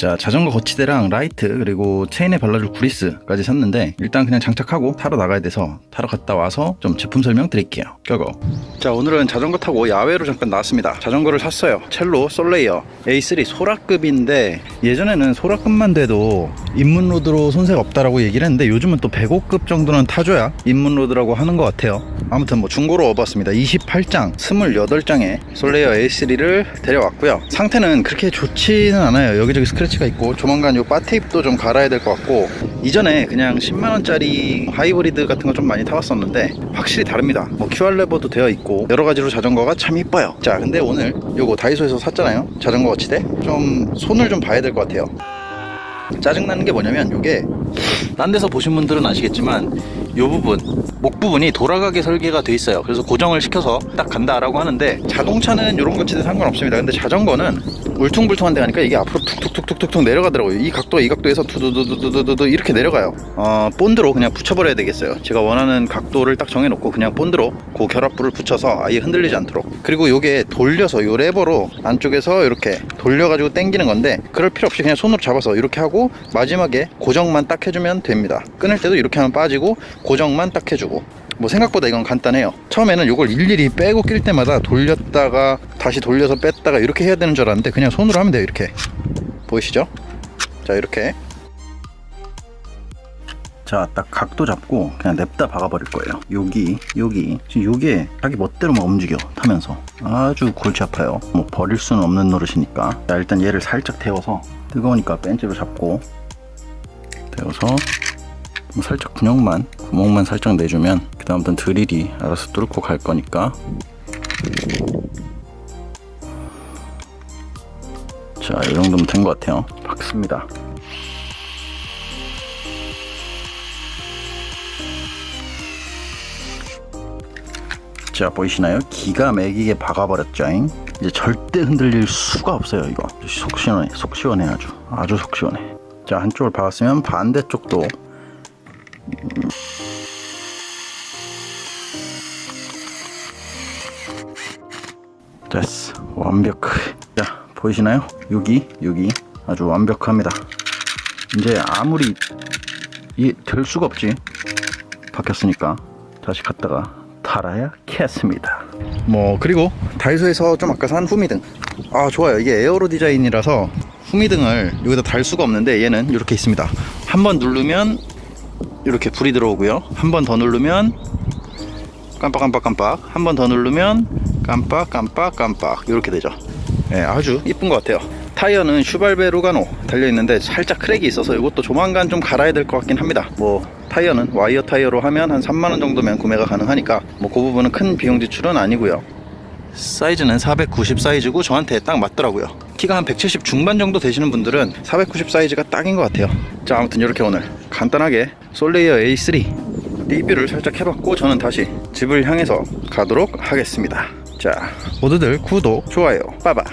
자 자전거 거치대랑 라이트 그리고 체인에 발라줄 구리스까지 샀는데 일단 그냥 장착하고 타러 나가야 돼서 타러 갔다 와서 좀 제품 설명 드릴게요. 고고. 자 오늘은 자전거 타고 야외로 잠깐 나왔습니다. 자전거를 샀어요. 첼로 솔레이어 A3 소라급인데 예전에는 소라급만 돼도 입문로드로 손색 없다라고 얘기를 했는데 요즘은 또 105급 정도는 타줘야 입문로드라고 하는 것 같아요. 아무튼 뭐 중고로 업었습니다. 28장 28장의 솔레이어 A3를 데려왔고요. 상태는 그렇게 좋지는 않아요. 여기저기 스크래치가 있고 조만간 요 바테입도 좀 갈아야 될 것 같고 이전에 그냥 10만원짜리 하이브리드 같은 거 좀 많이 타봤었는데 확실히 다릅니다. 뭐 QR 레버도 되어 있고 여러 가지로 자전거가 참 이뻐요. 자 근데 오늘 요거 다이소에서 샀잖아요. 자전거 거치대 좀 손을 좀 봐야 될 것 같아요 짜증나는 게 뭐냐면 요게 딴 데서 보신 분들은 아시겠지만 요 부분 목 부분이 돌아가게 설계가 돼 있어요. 그래서 고정을 시켜서 딱 간다라고 하는데 자동차는 이런 거치는 상관없습니다. 근데 자전거는 울퉁불퉁한 데 가니까 이게 앞으로 툭툭툭툭툭 내려가더라고요. 이 각도 이 각도에서 두두두두두두 이렇게 내려가요. 어 본드로 그냥 붙여버려야 되겠어요. 제가 원하는 각도를 딱 정해놓고 그냥 본드로 그 결합부를 붙여서 아예 흔들리지 않도록. 그리고 요게 돌려서 요 레버로 안쪽에서 이렇게 돌려가지고 당기는 건데 그럴 필요 없이 그냥 손으로 잡아서 이렇게 하고 마지막에 고정만 딱 해주면 됩니다. 끊을 때도 이렇게 하면 빠지고 고정만 딱 해주고. 뭐 생각보다 이건 간단해요. 처음에는 이걸 일일이 빼고 낄 때마다 돌렸다가 다시 돌려서 뺐다가 이렇게 해야 되는 줄 알았는데 그냥 손으로 하면 돼요 이렇게. 보이시죠? 자 이렇게. 자 딱 각도 잡고 그냥 냅다 박아버릴 거예요. 여기 여기. 지금 요게 자기 멋대로 막 움직여 타면서. 아주 골치 아파요. 뭐 버릴 수는 없는 노릇이니까. 자 일단 얘를 살짝 데워서 뜨거우니까 벤치로 잡고 데워서 뭐 살짝 군역만 구멍만 살짝 내주면 그 다음부터는 드릴이 알아서 뚫고 갈 거니까 자 이 정도면 된 것 같아요. 박습니다. 자 보이시나요? 기가 막히게 박아버렸죠 이제 절대 흔들릴 수가 없어요 이거. 속 시원해 속 시원해 아주. 아주 속 시원해. 자 한쪽을 박았으면 반대쪽도. 됐어. 완벽 자 보이시나요? 여기 여기 아주 완벽합니다. 이제 아무리 이될 수가 없지. 박혔으니까 다시 갔다가 달아야겠습니다. 뭐 그리고 다이소에서 좀 아까 산 후미등. 아 좋아요. 이게 에어로 디자인이라서 후미등을 여기다 달 수가 없는데 얘는 이렇게 있습니다. 한 번 누르면 이렇게 불이 들어오고요. 한 번 더 누르면 깜빡깜빡깜빡. 한 번 더 누르면 깜빡깜빡깜빡. 이렇게 되죠 예, 아주 이쁜 것 같아요. 타이어는 슈발베 루가노 달려있는데 살짝 크랙이 있어서 이것도 조만간 좀 갈아야 될 것 같긴 합니다. 뭐 타이어는 와이어 타이어로 하면 한 3만원 정도면 구매가 가능하니까 뭐 그 부분은 큰 비용 지출은 아니고요. 사이즈는 490 사이즈고 저한테 딱 맞더라고요. 키가 한 170 중반 정도 되시는 분들은 490 사이즈가 딱인 것 같아요. 자 아무튼 이렇게 오늘 간단하게 솔레이어 A3 리뷰를 살짝 해봤고 저는 다시 집을 향해서 가도록 하겠습니다. 자 모두들 구독 좋아요 빠바